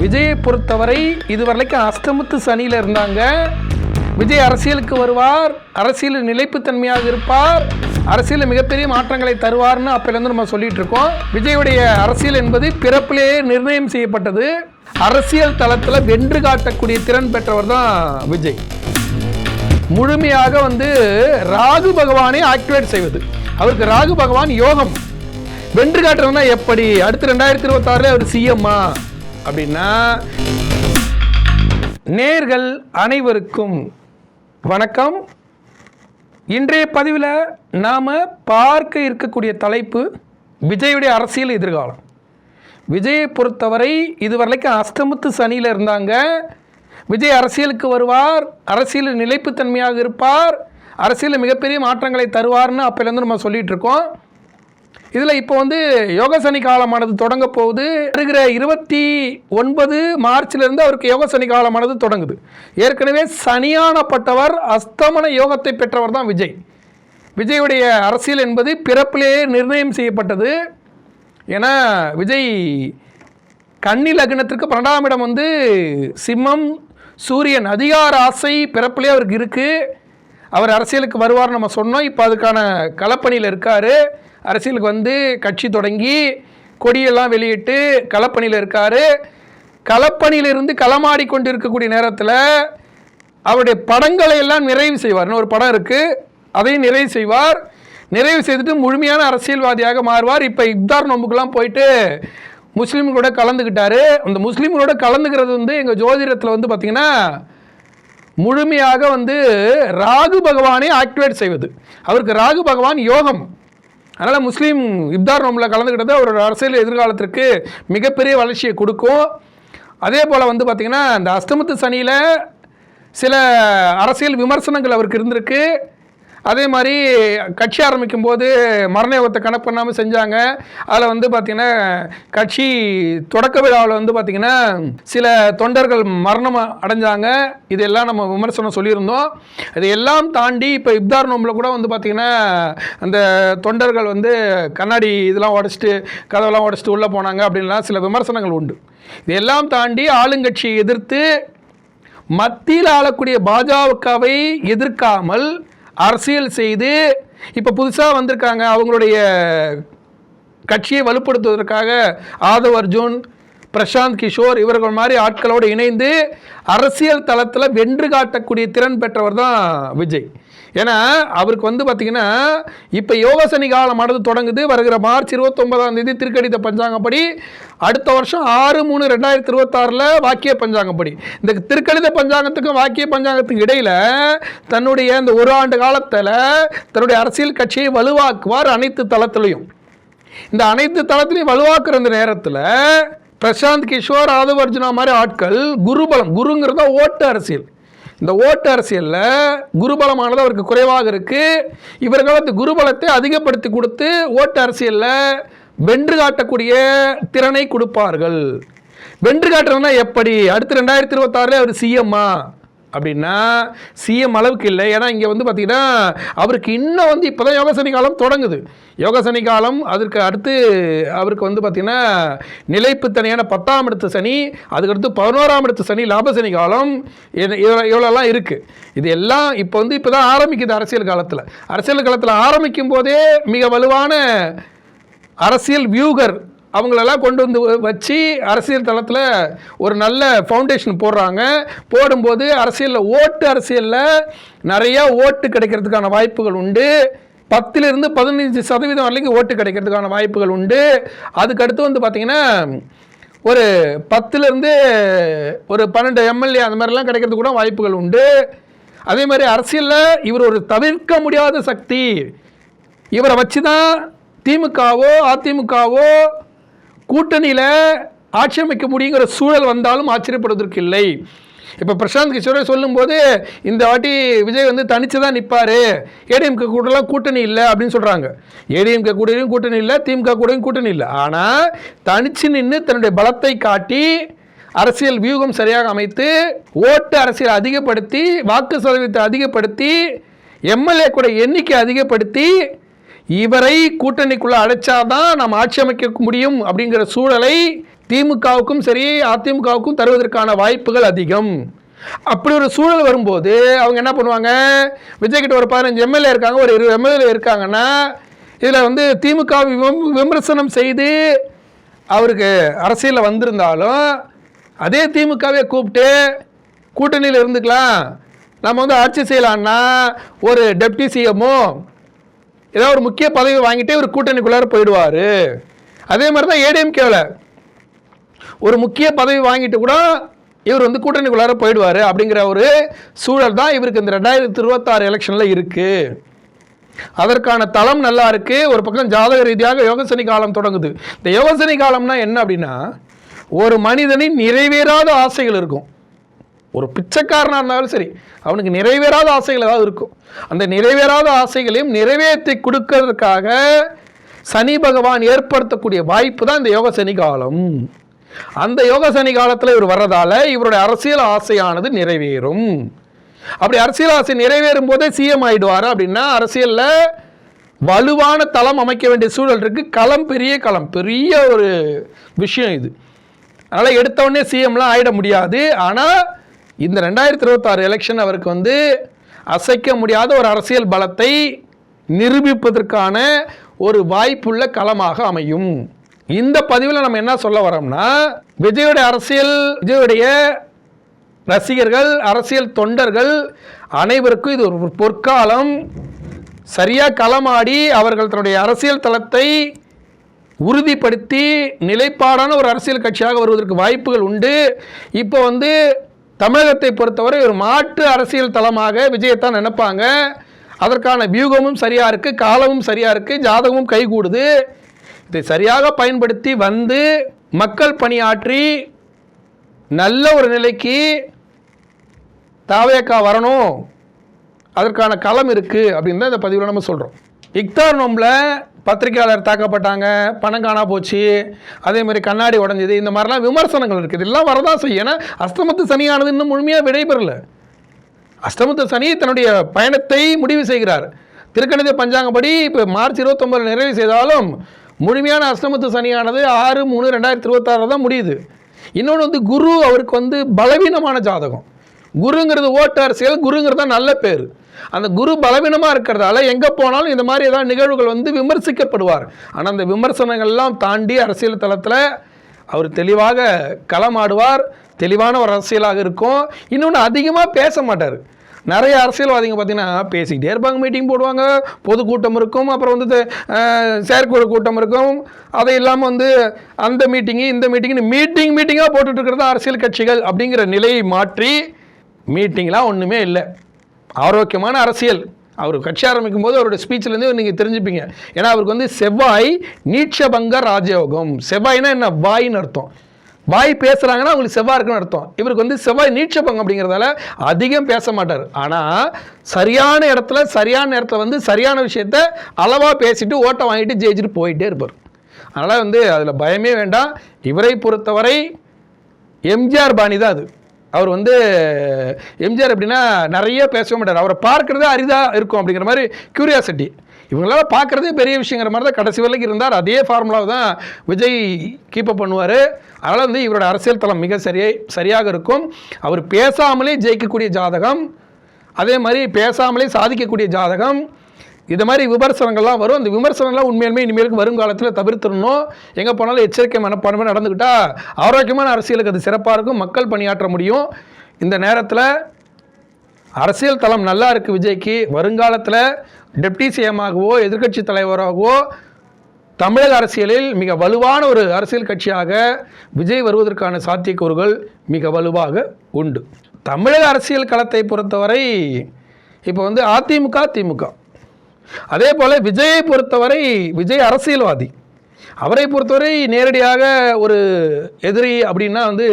விஜயை பொறுத்தவரை இதுவரைக்கும் அஷ்டமத்து சனியில் இருந்தாங்க. விஜய் அரசியலுக்கு வருவார் அரசியலில் நிலைப்புத்தன்மையாக இருப்பார் அரசியலில் மிகப்பெரிய மாற்றங்களை தருவார்னு அப்போலேருந்து நம்ம சொல்லிட்டு இருக்கோம். விஜயுடைய அரசியல் என்பது பிறப்பிலேயே நிர்ணயம் செய்யப்பட்டது. அரசியல் தளத்தில் வென்று காட்டக்கூடிய திறன் பெற்றவர் தான் விஜய். முழுமையாக வந்து ராகு பகவானை ஆக்டிவேட் செய்வது. அவருக்கு ராகு பகவான் யோகம். வென்று காட்டுறதுனா எப்படி? அடுத்து ரெண்டாயிரத்தி இருபத்தாறுல அவர் சிஎம்மா அப்படின்னா நேர்கள் அனைவருக்கும் வணக்கம். இன்றைய பதிவில் நாம் பார்க்க இருக்கக்கூடிய தலைப்பு விஜயுடைய அரசியல் எதிர்காலம். விஜயை பொறுத்தவரை இதுவரைக்கும் அஷ்டமத்து சனியில் இருந்தாங்க. விஜய் அரசியலுக்கு வருவார் அரசியலில் நிலைப்புத்தன்மையாக இருப்பார் அரசியலில் மிகப்பெரிய மாற்றங்களை தருவார்னு அப்போலேருந்து நம்ம சொல்லிகிட்டு இருக்கோம். இதில் இப்போ வந்து யோக சனி காலமானது தொடங்க போகுது. வருகிற இருபத்தி ஒன்பது மார்ச்லேருந்து அவருக்கு யோக சனி காலமானது தொடங்குது. ஏற்கனவே சனியானப்பட்டவர் அஸ்தமன யோகத்தை பெற்றவர் தான் விஜய். விஜயுடைய அரசியல் என்பது பிறப்பிலேயே நிர்ணயம் செய்யப்பட்டது. ஏன்னா விஜய் கன்னி லக்னத்திற்கு பன்னெண்டாம் இடம் வந்து சிம்மம் சூரியன் அதிகார ஆசை பிறப்பிலே அவருக்கு இருக்குது அவர் அரசியலுக்கு வருவார் நம்ம சொன்னோம். இப்போ அதுக்கான களப்பணியில் இருக்கார். அரசியலுக்கு வந்து கட்சி தொடங்கி கொடியெல்லாம் வெளியிட்டு களப்பணியில் இருக்கார். களப்பணியிலிருந்து களமாடி கொண்டு இருக்கக்கூடிய நேரத்தில் அவருடைய படங்களை எல்லாம் நிறைவு செய்வார்னு ஒரு படம் இருக்குது அதையும் நிறைவு செய்வார். நிறைவு செய்துட்டு முழுமையான அரசியல்வாதியாக மாறுவார். இப்போ இப்தார் நோம்புக்கெல்லாம் போயிட்டு முஸ்லீம்களோட கலந்துக்கிட்டாரு அந்த முஸ்லீம்களோட கலந்துக்கிறது வந்து எங்கள் ஜோதிடத்தில் வந்து பார்த்திங்கன்னா முழுமையாக வந்து ராகு பகவானை ஆக்டிவேட் செய்வது. அவருக்கு ராகு பகவான் யோகம். அதனால் முஸ்லீம் இப்தார் நோம்பில் கலந்துக்கிட்டது அவரோட அரசியல் எதிர்காலத்திற்கு மிகப்பெரிய வளர்ச்சியை கொடுக்கும். அதே போல் வந்து பார்த்திங்கன்னா இந்த அஸ்தமத்து சனியில் சில அரசியல் விமர்சனங்கள் அவருக்கு இருந்திருக்கு. அதே மாதிரி கட்சி ஆரம்பிக்கும் போது மரணயோகத்தை கணக்கு பண்ணாமல் செஞ்சாங்க. அதில் வந்து பார்த்திங்கன்னா கட்சி தொடக்க விழாவில் வந்து பார்த்திங்கன்னா சில தொண்டர்கள் மரணம் அடைஞ்சாங்க. இதெல்லாம் நம்ம விமர்சனம் சொல்லியிருந்தோம். இதையெல்லாம் தாண்டி இப்போ இப்தார் நோம்பில் கூட வந்து பார்த்திங்கன்னா அந்த தொண்டர்கள் வந்து கண்ணாடி இதெல்லாம் உடச்சிட்டு கதவெல்லாம் உடச்சிட்டு உள்ளே போனாங்க அப்படின்லாம் சில விமர்சனங்கள் உண்டு. இதெல்லாம் தாண்டி ஆளுங்கட்சியை எதிர்த்து மத்தியில் ஆளக்கூடிய பாஜகவை எதிர்க்காமல் அரசியல் செய்து இப்போ புதுசாக வந்திருக்காங்க அவங்களுடைய கட்சியை வலுப்படுத்துவதற்காக ஆதவ் அர்ஜுன் பிரசாந்த் கிஷோர் இவர்கள் மாதிரி ஆட்களோடு இணைந்து அரசியல் தளத்தில் வென்று காட்டக்கூடிய திறன் பெற்றவர் தான் விஜய். ஏன்னா அவருக்கு வந்து பார்த்திங்கன்னா இப்போ யோகசனி காலமானது தொடங்குது. வருகிற மார்ச் இருபத்தொன்பதாம் தேதி திருக்கடித பஞ்சாங்கப்படி அடுத்த வருஷம் ஆறு மூணு ரெண்டாயிரத்தி இருபத்தாறில் வாக்கிய பஞ்சாங்கப்படி. இந்த திருக்கடித பஞ்சாங்கத்துக்கும் வாக்கிய பஞ்சாங்கத்துக்கும் இடையில் தன்னுடைய இந்த ஒரு ஆண்டு காலத்தில் தன்னுடைய அரசியல் கட்சியை வலுவாக்குவார் அனைத்து தளத்திலையும். இந்த அனைத்து தளத்திலையும் வலுவாக்குற இந்த நேரத்தில் பிரசாந்த் கிஷோர் ஆதவர்ஜுனா மாதிரி ஆட்கள் குருபலம் குருங்கிறத ஓட்டு அரசியல். இந்த ஓட்டு அரசியலில் குருபலமானது அவருக்கு குறைவாக இருக்குது இவர்கள் அந்த குருபலத்தை அதிகப்படுத்தி கொடுத்து ஓட்டு அரசியலில் வென்று காட்டக்கூடிய திறனை கொடுப்பார்கள். வென்று காட்டுறதுனா எப்படி? அடுத்து ரெண்டாயிரத்தி இருபத்தாறில் அவர் சிஎம்மா அப்படின்னா சிஎம் அளவுக்கு இல்லை. ஏன்னா இங்கே வந்து பார்த்திங்கன்னா அவருக்கு இன்னும் வந்து இப்போ தான் யோகசனி காலம் தொடங்குது. யோகசனி காலம் அதற்கு அடுத்து அவருக்கு வந்து பார்த்திங்கன்னா நிலைப்புத்தனையான பத்தாம் இடத்து சனி அதுக்கடுத்து பதினோராம் இடத்து சனி லாபசனி காலம் இது- இவ்வளோ இவ்வளோலாம் இருக்குது இது எல்லாம் இப்போ வந்து இப்போ தான் ஆரம்பிக்குது அரசியல் காலத்தில். அரசியல் காலத்தில் ஆரம்பிக்கும் போதே மிக வலுவான அரசியல் வியூகர் அவங்களெல்லாம் கொண்டு வந்து வச்சு அரசியல் தளத்தில் ஒரு நல்ல ஃபவுண்டேஷன் போடுறாங்க. போடும்போது அரசியலில் ஓட்டு அரசியலில் நிறையா ஓட்டு கிடைக்கிறதுக்கான வாய்ப்புகள் உண்டு. பத்திலிருந்து பதினஞ்சு சதவீதம் வரைக்கும் ஓட்டு கிடைக்கிறதுக்கான வாய்ப்புகள் உண்டு. அதுக்கடுத்து வந்து பார்த்திங்கன்னா ஒரு பத்துலேருந்து ஒரு பன்னெண்டு எம்எல்ஏ அந்த மாதிரிலாம் கிடைக்கிறதுக்கு கூட வாய்ப்புகள் உண்டு. அதே மாதிரி அரசியலில் இவர் ஒரு தவிர்க்க முடியாத சக்தி. இவரை வச்சு தான் திமுகவோ அதிமுகவோ கூட்டணியில் ஆட்சி அமைக்க முடியுங்கிற சூழல் வந்தாலும் ஆச்சரியப்படுவதற்கு இல்லை. இப்போ பிரசாந்த் கிஷோரை சொல்லும்போது இந்த வாட்டி விஜய் வந்து தனிச்சு தான் நிற்பார் ஏடிஎம்கே கூடலாம் கூட்டணி இல்லை அப்படின்னு சொல்கிறாங்க ஏடிஎம்கே கூடயும் கூட்டணி இல்லை திமுக கூடயும் கூட்டணி இல்லை. ஆனால் தனிச்சு நின்று தன்னுடைய பலத்தை காட்டி அரசியல் வியூகம் சரியாக அமைத்து ஓட்டு அரசியல் அதிகப்படுத்தி வாக்கு சதவீதத்தை அதிகப்படுத்தி எம்எல்ஏ கூட எண்ணிக்கை அதிகப்படுத்தி இவரை கூட்டணிக்குள்ளே அழைச்சாதான் நாம் ஆட்சி அமைக்க முடியும் அப்படிங்கிற சூழலை திமுகவுக்கும் சரி அதிமுகவுக்கும் தருவதற்கான வாய்ப்புகள் அதிகம். அப்படி ஒரு சூழல் வரும்போது அவங்க என்ன பண்ணுவாங்க? விஜய்கிட்ட ஒரு பதினஞ்சு எம்எல்ஏ இருக்காங்க ஒரு இருபது எம்எல்ஏ இருக்காங்கன்னா இதில் வந்து திமுக விமர்சனம் செய்து அவருக்கு அரசியலில் வந்திருந்தாலும் அதே திமுகவே கூப்பிட்டு கூட்டணியில் இருந்துக்கலாம். நம்ம வந்து ஆட்சி செய்யலான்னா ஒரு டெப்டி சிஎம்மோ ஏதாவது ஒரு முக்கிய பதவி வாங்கிட்டு இவர் கூட்டணிக்குள்ளார போயிடுவார். அதே மாதிரி தான் ஏடிஎம்கேவில் ஒரு முக்கிய பதவி வாங்கிட்டு கூட இவர் வந்து கூட்டணிக்குள்ளார போயிடுவார் அப்படிங்கிற ஒரு சூழல் தான் இவருக்கு இந்த ரெண்டாயிரத்தி இருபத்தாறு எலெக்ஷனில் இருக்குது அதற்கான தளம் நல்லா இருக்குது ஒரு பக்கம் ஜாதக ரீதியாக யோகசனி காலம் தொடங்குது. இந்த யோகசனி காலம்னா என்ன அப்படின்னா ஒரு மனிதனின் நிறைவேறாத ஆசைகள் இருக்கும். ஒரு பிச்சைக்காரனாக இருந்தாலும் சரி அவனுக்கு நிறைவேறாத ஆசைகள் ஏதாவது இருக்கும். அந்த நிறைவேறாத ஆசைகளையும் நிறைவேற்றி கொடுக்கறதுக்காக சனி பகவான் ஏற்படுத்தக்கூடிய வாய்ப்பு தான் இந்த யோக சனி காலம். அந்த யோக சனி காலத்தில் இவர் வர்றதால இவருடைய அரசியல் ஆசையானது நிறைவேறும். அப்படி அரசியல் ஆசை நிறைவேறும் போதே சிஎம் ஆயிடுவார் அப்படின்னா அரசியலில் வலுவான தளம் அமைக்க வேண்டிய சூழல் இருக்கு. களம் பெரிய களம் பெரிய ஒரு விஷயம் இது. அதனால் எடுத்தவொடனே சிஎம்லாம் ஆயிட முடியாது. ஆனால் இந்த ரெண்டாயிரத்தி இருபத்தாறு எலெக்ஷன் அவருக்கு வந்து அசைக்க முடியாத ஒரு அரசியல் பலத்தை நிரூபிப்பதற்கான ஒரு வாய்ப்புள்ள களமாக அமையும். இந்த பதிவில் நம்ம என்ன சொல்ல வரோம்னா விஜயோடைய அரசியல் விஜயோடைய ரசிகர்கள் அரசியல் தொண்டர்கள் அனைவருக்கும் இது ஒரு பொற்காலம். சரியாக களமாடி அவர்கள் தன்னுடைய அரசியல் தளத்தை உறுதிப்படுத்தி நிலைப்பாடான ஒரு அரசியல் கட்சியாக வருவதற்கு வாய்ப்புகள் உண்டு. இப்போ வந்து தமிழகத்தை பொறுத்தவரை ஒரு மாற்று அரசியல் தளமாக விஜயத்தான் நினைப்பாங்க. அதற்கான வியூகமும் சரியாக இருக்குது காலமும் சரியாக இருக்குது ஜாதகமும் கைகூடுது. இதை சரியாக பயன்படுத்தி வந்து மக்கள் பணியாற்றி நல்ல ஒரு நிலைக்கு தாவேக்கா வரணும். அதற்கான களம் இருக்குது அப்படின்னு தான் இந்த பதிவில் நம்ம சொல்கிறோம் இக்தார் நோம்பில் பத்திரிகையாளர் தாக்கப்பட்டாங்க பணம் காணா போச்சு அதே மாதிரி கண்ணாடி உடஞ்சிது இந்த மாதிரிலாம் விமர்சனங்கள் இருக்குது. இதெல்லாம் வரதான் செய்யும் ஏன்னா அஸ்தமத்து சனியானது இன்னும் முழுமையாக விடைபெறல அஷ்டமத்து சனி தன்னுடைய பயணத்தை முடிவு செய்கிறார். திருக்கணித பஞ்சாங்கப்படி இப்போ மார்ச் இருபத்தொம்பதில் நிறைவு செய்தாலும் முழுமையான அஷ்டமத்து சனியானது ஆறு மூணு ரெண்டாயிரத்தி இருபத்தாறு தான் முடியுது. இன்னொன்று வந்து குரு அவருக்கு வந்து பலவீனமான ஜாதகம். குருங்கிறது ஓட்டு அரசியல் குருங்கிறது தான் நல்ல பேர். அந்த குரு பலவீனமாக இருக்கிறதால எங்கே போனாலும் இந்த மாதிரி ஏதாவது நிகழ்வுகள் வந்து விமர்சிக்கப்படுவார். ஆனால் அந்த விமர்சனங்கள்லாம் தாண்டி அரசியல் தளத்தில் அவர் தெளிவாக களமாடுவார் தெளிவான ஒரு அரசியலாக இருக்கும். இன்னொன்று அதிகமாக பேச மாட்டார். நிறைய அரசியல்வாதிங்க பார்த்தீங்கன்னா பேசிக்கிட்டே இருப்பாங்க மீட்டிங் போடுவாங்க பொதுக்கூட்டம் இருக்கும் அப்புறம் வந்து செயற்குழு கூட்டம் இருக்கும். அது இல்லாமல் வந்து அந்த மீட்டிங்கு இந்த மீட்டிங்னு மீட்டிங் மீட்டிங்காக போட்டுட்ருக்கிறது அரசியல் கட்சிகள் அப்படிங்கிற நிலையை மாற்றி மீட்டிங்லாம் ஒன்றுமே இல்லை. ஆரோக்கியமான அரசியல். அவர் கட்சி ஆரம்பிக்கும் போது அவருடைய ஸ்பீச்சிலேருந்து நீங்கள் தெரிஞ்சுப்பீங்க. ஏன்னா அவருக்கு வந்து செவ்வாய் நீட்சபங்க ராஜயோகம். செவ்வாய்னா என்ன? வாயின்னு அர்த்தம். வாய் பேசுகிறாங்கன்னா அவங்களுக்கு செவ்வாய் இருக்குன்னு அர்த்தம். இவருக்கு வந்து செவ்வாய் நீட்சபங்கம் அப்படிங்கிறதால அதிகம் பேச மாட்டார். ஆனால் சரியான இடத்துல சரியான நேரத்தில் வந்து சரியான விஷயத்த அளவாக பேசிட்டு ஓட்டை வாங்கிட்டு ஜெயிச்சுட்டு போயிட்டே இருப்பார். அதனால் வந்து அதில் பயமே வேண்டாம். இவரை பொறுத்தவரை எம்ஜிஆர் பாணி தான் அது. அவர் வந்து எம்ஜிஆர் எப்படின்னா நிறைய பேசவே மாட்டார். அவரை பார்க்குறதே அரிதாக இருக்கும் அப்படிங்கிற மாதிரி க்யூரியாசிட்டி இவங்களால பார்க்குறதே பெரிய விஷயங்கிற மாதிரி தான் கடைசி வரைக்கும் இருந்தார். அதே ஃபார்முலாவை தான் விஜய் கீப்பப் பண்ணுவார். அதனால் வந்து இவரோட அரசியல் தளம் மிக சரியை சரியாக இருக்கும். அவர் பேசாமலே ஜெயிக்கக்கூடிய ஜாதகம். அதே மாதிரி பேசாமலே சாதிக்கக்கூடிய ஜாதகம். இது மாதிரி விமர்சனங்கள்லாம் வரும். அந்த விமர்சனங்கள்லாம் உண்மையிலுமே இனிமேலுக்கு வருங்காலத்தில் தவிர்த்துடணும். எங்கே போனாலும் எச்சரிக்கை மனப்பான்மை நடந்துக்கிட்டா ஆரோக்கியமான அரசியலுக்கு அது சிறப்பாக இருக்கும். மக்கள் பணியாற்ற முடியும். இந்த நேரத்தில் அரசியல் தளம் நல்லா இருக்குது விஜய்க்கு. வருங்காலத்தில் டெப்டி சிஎமாகவோ எதிர்க்கட்சி தலைவராகவோ தமிழக அரசியலில் மிக வலுவான ஒரு அரசியல் கட்சியாக விஜய் வருவதற்கான சாத்தியக்கூறுகள் மிக வலுவாக உண்டு. தமிழக அரசியல் களத்தை பொறுத்தவரை இப்போ வந்து அதிமுக திமுக அதே போல் விஜயை பொறுத்தவரை விஜய் அரசியல்வாதி. அவரை பொறுத்தவரை நேரடியாக ஒரு எதிரி அப்படின்னா வந்து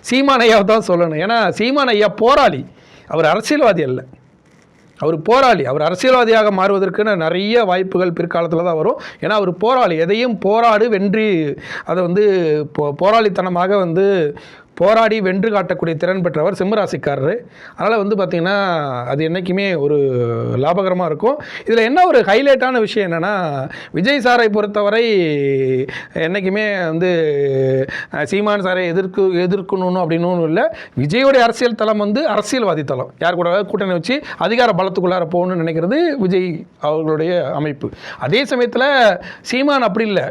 சீமான் ஐயாவை தான் சொல்லணும். ஏன்னா சீமான் ஐயா போராளி. அவர் அரசியல்வாதி அல்ல. அவர் போராளி. அவர் அரசியல்வாதியாக மாறுவதற்குன்னு நிறைய வாய்ப்புகள் பிற்காலத்தில் தான் வரும். ஏன்னா அவர் போராளி. எதையும் போராடு வென்றி அதை வந்து போ போராளித்தனமாக வந்து போராடி வென்று காட்டக்கூடிய திறன் பெற்றவர் சிம்மராசிக்காரர். அதனால் வந்து பார்த்திங்கன்னா அது என்றைக்குமே ஒரு லாபகரமாக இருக்கும். இதில் என்ன ஒரு ஹைலைட்டான விஷயம் என்னென்னா விஜய் சாரை பொறுத்தவரை என்றைக்குமே வந்து சீமான் சாரை எதிர்க்கு எதிர்க்கணும் அப்படின்னு இல்லை. விஜயோடைய அரசியல் தளம் வந்து அரசியல்வாதி தளம். யார் கூட கூட்டணி வச்சு அதிகார பலத்துக்குள்ளார போகணும்னு நினைக்கிறது விஜய் அவர்களுடைய அமைப்பு. அதே சமயத்தில் சீமான் அப்படி இல்லை.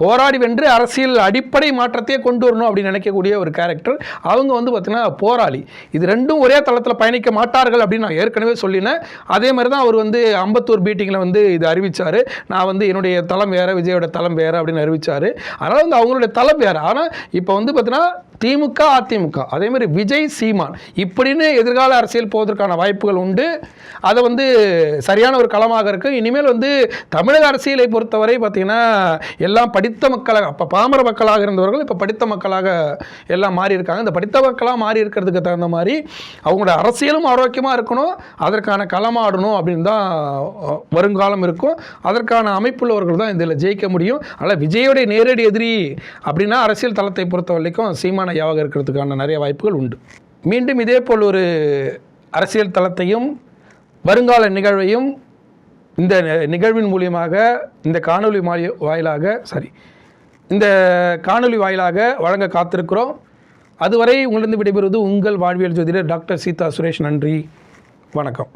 போராடி வென்று அரசியல் அடிப்படை மாற்றத்தையே கொண்டு வரணும் அப்படின்னு நினைக்கக்கூடிய ஒரு கேரக்டர் அவங்க வந்து பார்த்திங்கன்னா போராளி. இது ரெண்டும் ஒரே தளத்தில் பயணிக்க மாட்டார்கள் அப்படின்னு நான் ஏற்கனவே சொல்லினேன். அதே மாதிரி தான் அவர் வந்து அம்பத்தூர் மீட்டிங்கில் வந்து இது அறிவிச்சார். நான் வந்து என்னுடைய தளம் வேறு விஜயோட தளம் வேறு அப்படின்னு அறிவிச்சார். அதனால் வந்து அவங்களுடைய தளம் வேறு. ஆனால் இப்போ வந்து பார்த்தீங்கன்னா திமுக அதிமுக. அதே மாதிரி விஜய் சீமான். இப்படின்னு எதிர்கால அரசியல் போவதற்கான வாய்ப்புகள் உண்டு. அதை வந்து சரியான ஒரு களமாக இருக்குது இனிமேல் வந்து தமிழக அரசியலை பொறுத்தவரை பார்த்திங்கன்னா எல்லாம் படித்த மக்களாக அப்போ பாமர மக்களாக இருந்தவர்கள் இப்போ படித்த மக்களாக எல்லாம் மாறி இருக்காங்க. இந்த படித்த மக்களாக மாறி இருக்கிறதுக்கு தகுந்த மாதிரி அவங்களோட அரசியலும் ஆரோக்கியமாக இருக்கணும் அதற்கான களமாடணும் அப்படின்னு தான் வருங்காலம் இருக்கும். அதற்கான அமைப்புள்ளவர்கள் தான் இதில் ஜெயிக்க முடியும். அதனால் விஜயோடைய நேரடி எதிரி அப்படின்னா அரசியல் தளத்தை பொறுத்த வரைக்கும் சீமான யாவாக இருக்கிறதுக்கான நிறைய வாய்ப்புகள் உண்டு. மீண்டும் இதே போல் ஒரு அரசியல் தளத்தையும் வருங்கால நிகழ்வையும் இந்த நிகழ்வின் மூலியமாக இந்த காணொளி வாயிலாக சாரி இந்த காணொலி வாயிலாக வழங்க காத்திருக்கிறோம். அதுவரை உங்களிருந்து விடைபெறுவது உங்கள் வாழ்வியல் ஜோதிடர் டாக்டர் சீதா சுரேஷ். நன்றி. வணக்கம்.